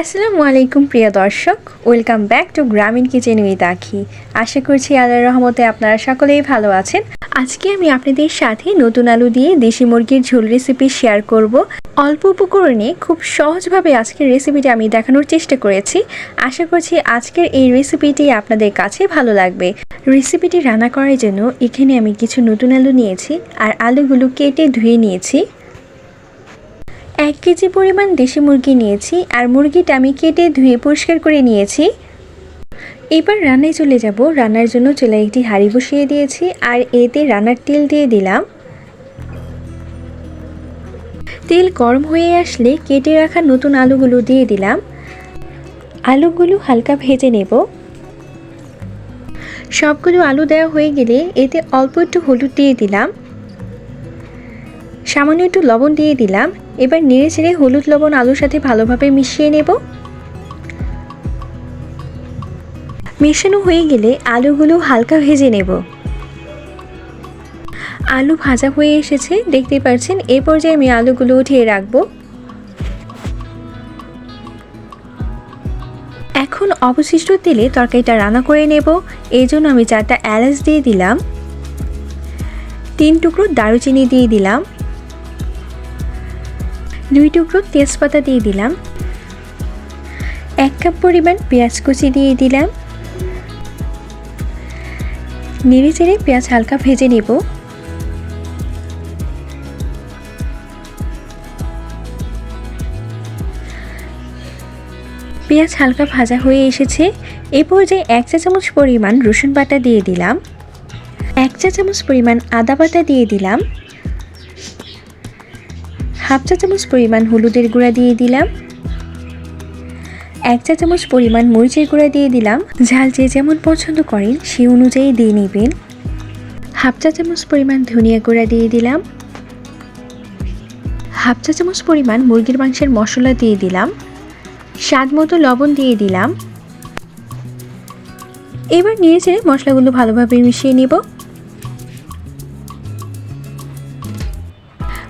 আসসালামু আলাইকুম, প্রিয় দর্শক। Welcome back to Grameen kitchen with Akhi আশা করছি আল্লাহর রহমতে আপনারা সকলেই ভালো আছেন। আজকে আমি আপনাদের সাথে নতুন আলু দিয়ে দেশি মুরগির ঝোল রেসিপি শেয়ার করব। অল্প উপকরণে খুব সহজভাবে আজকের রেসিপিটি আমি দেখানোর চেষ্টা করেছি। আশা করছি আজকের এই রেসিপিটি আপনাদের কাছে ভালো লাগবে। রেসিপিটি রান্না করার জন্য এখানে আমি কিছু নতুন আলু নিয়েছি আর আলুগুলো কেটে ধুয়ে নিয়েছি। এক কেজি পরিমাণ দেশি মুরগি নিয়েছি আর মুরগিটা আমি কেটে ধুয়ে পরিষ্কার করে নিয়েছি। এবার রান্নায় চলে যাব। রান্নার জন্য চুলায় একটি হাঁড়ি বসিয়ে দিয়েছি আর এতে রান্নার তেল দিয়ে দিলাম। তেল গরম হয়ে আসলে কেটে রাখা নতুন আলুগুলো দিয়ে দিলাম। আলুগুলো হালকা ভেজে নেব। সবগুলো আলু দেওয়া হয়ে গেলে এতে অল্প একটু হলুদ দিয়ে দিলাম। সামান্য একটু লবণ দিয়ে দিলাম। এবার নেড়ে ছেড়ে হলুদ লবণ আলুর সাথে ভালোভাবে মিশিয়ে নেব। মেশানো হয়ে গেলে আলুগুলো হালকা ভেজে নেব। আলু ভাজা হয়ে এসেছে, দেখতে পাচ্ছেন? এ পর্যায়ে আমি আলুগুলো উঠিয়ে রাখব। এখন অবশিষ্ট তেলে তরকারিটা রান্না করে নেব। এই জন্য আমি চারটা এলাচ দিয়ে দিলাম। তিন টুকরো দারুচিনি দিয়ে দিলাম। দুই টুকরো তেজপাতা দিয়ে দিলাম। এক কাপ পরিমাণ পেঁয়াজ কুচি দিয়ে দিলাম। নেড়ে চেড়ে পেঁয়াজ হালকা ভেজে নেব। পেঁয়াজ হালকা ভাজা হয়ে এসেছে। এই পর্যায়ে এক চা চামচ পরিমাণ রসুন বাটা দিয়ে দিলাম। এক চা চামচ পরিমাণ আদা বাটা দিয়ে দিলাম। হাফ চা চামচ পরিমাণ হলুদের গুঁড়া দিয়ে দিলাম। এক চা চামচ পরিমাণ মরিচের গুঁড়া দিয়ে দিলাম। ঝাল যে যেমন পছন্দ করেন সেই অনুযায়ী দিয়ে নেবেন। হাফ চা চামচ পরিমাণ ধনিয়া গুঁড়া দিয়ে দিলাম। হাফ চা চামচ পরিমাণ মুরগির মাংসের মশলা দিয়ে দিলাম। স্বাদ মতো লবণ দিয়ে দিলাম। এবার নিয়ে ছেড়ে মশলাগুলো ভালোভাবে মিশিয়ে নেব।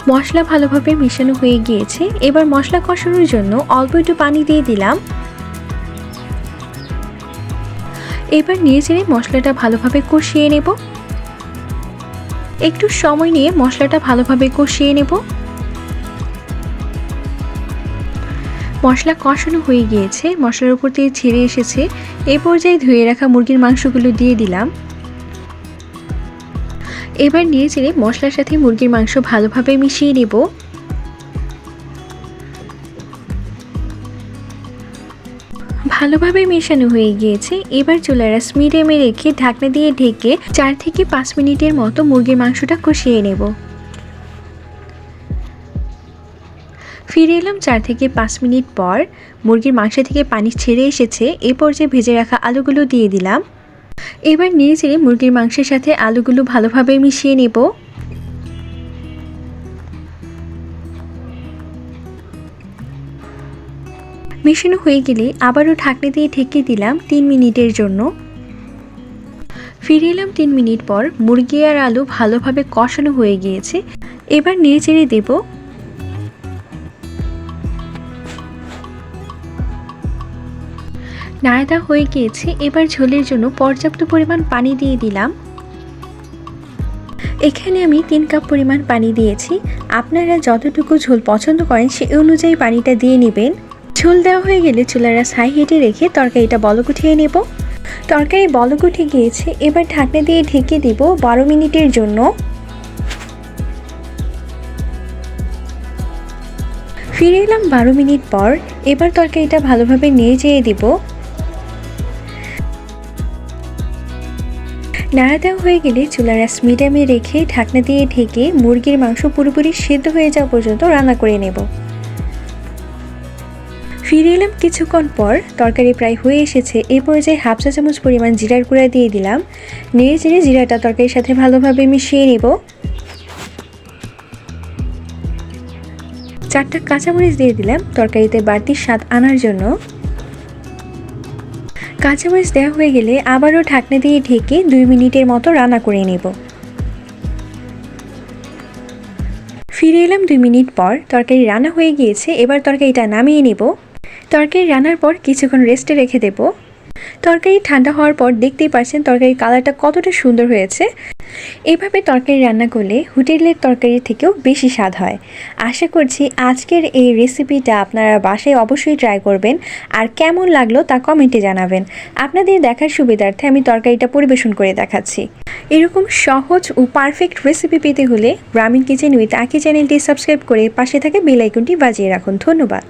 মশলা ভালোভাবে মেশানো হয়ে গিয়েছে। এবার মশলা কষানোর জন্য অল্প একটু পানি দিয়ে দিলাম। এবার নিয়ে চেড়ে মশলাটা ভালোভাবে কষিয়ে নেব। একটু সময় নিয়ে মশলাটা ভালোভাবে কষিয়ে নেব। মশলা কষানো হয়ে গিয়েছে, মশলার উপর দিয়ে ছেড়ে এসেছে। এ পর্যায়ে ধুয়ে রাখা মুরগির মাংসগুলো দিয়ে দিলাম। এবার নিয়ে চেড়ে মশলার সাথে মুরগির মাংস ভালোভাবে মিশিয়ে নেব। ভালোভাবে মেশানো হয়ে গিয়েছে। এবার চুলারা মিডিয়ামে রেখে ঢাকনা দিয়ে ঢেকে চার থেকে পাঁচ মিনিটের মতো মুরগির মাংসটা কষিয়ে নেব। ফিরে এলাম চার থেকে পাঁচ মিনিট পর। মুরগির মাংস থেকে পানি ছেড়ে এসেছে। এ পর্যায়ে ভেজে রাখা আলুগুলো দিয়ে দিলাম। এবার নিয়ে চেড়ে মুরগির মাংসের সাথে আলুগুলো ভালোভাবে মিশিয়ে নেব। মেশানো হয়ে গেলে আবারও ঢাকনা দিয়ে ঢেকে দিলাম তিন মিনিটের জন্য। ফিরে এলাম তিন মিনিট পর মুরগি আর আলু ভালোভাবে কষানো হয়ে গিয়েছে। এবার নেড়ে চেড়ে দেবো। নাড়াদা হয়ে গিয়েছে, এবার ঝোলের জন্য পর্যাপ্ত পরিমাণ পানি দিয়ে দিলাম। এখানে আমি তিন কাপ পরিমাণ পানি দিয়েছি। আপনারা যতটুকু ঝোল পছন্দ করেন, সে অনুযায়ী পানিটা দিয়ে নেবেন। ঝোল দেওয়া হয়ে গেলে চুলারা সাই হেঁটে রেখে তরকারিটা বলক উঠিয়ে নেব। তরকারি বলক উঠে গিয়েছে, এবার ঢাকনা দিয়ে ঢেকে দিব বারো মিনিটের জন্য। ফিরে এলাম বারো মিনিট পর, এবার তরকারিটা ভালোভাবে নিয়ে যেয়ে দিব। নাড়া দেওয়া হয়ে গেলে চুলার আঁচ মিডিয়ামে রেখে ঢাকনা দিয়ে ঢেকে মুরগির মাংস পুরোপুরি সেদ্ধ হয়ে যাওয়া পর্যন্ত রান্না করে নেব। ফিরে এলাম কিছুক্ষণ পর, তরকারি প্রায় হয়ে এসেছে। এই পর্যায়ে হাফ চা চামচ পরিমাণ জিরার গুঁড়া দিয়ে দিলাম। নেড়ে চেড়ে জিরাটা তরকারির সাথে ভালোভাবে মিশিয়ে নেব। চারটা কাঁচামরিচ দিয়ে দিলাম। তরকারিতে বাড়তি স্বাদ আনার জন্য কাঁচামরিচ দেওয়া হয়ে গেলে আবারও ঢাকনা দিয়ে ঢেকে দুই মিনিটের মতো রান্না করে নেব। ফিরে এলাম দুই মিনিট পর, তরকারি রান্না হয়ে গিয়েছে, এবার তরকারিটা নামিয়ে নেব। তরকারি রান্নার পর কিছুক্ষণ রেস্টে রেখে দেব। তরকারি ঠান্ডা হওয়ার পর দেখতেই পাচ্ছেন তরকারির কালারটা কতটা সুন্দর হয়েছে। এভাবে তরকারি রান্না করলে হোটেলের তরকারির থেকেও বেশি স্বাদ হয়। আশা করছি আজকের এই রেসিপিটা আপনারা বাসায় অবশ্যই ট্রাই করবেন। আর কেমন লাগল তা কমেন্টে জানাবেন। আপনাদের দেখার সুবিধার্থে আমি তরকারিটা পরিবেশন করে দেখাচ্ছি। এরকম সহজ ও পারফেক্ট রেসিপি পেতে হলে গ্রামীণ কিচেন উইথ আকি চ্যানেলটি সাবস্ক্রাইব করে পাশে থাকা বেল আইকনটি বাজিয়ে রাখুন। ধন্যবাদ।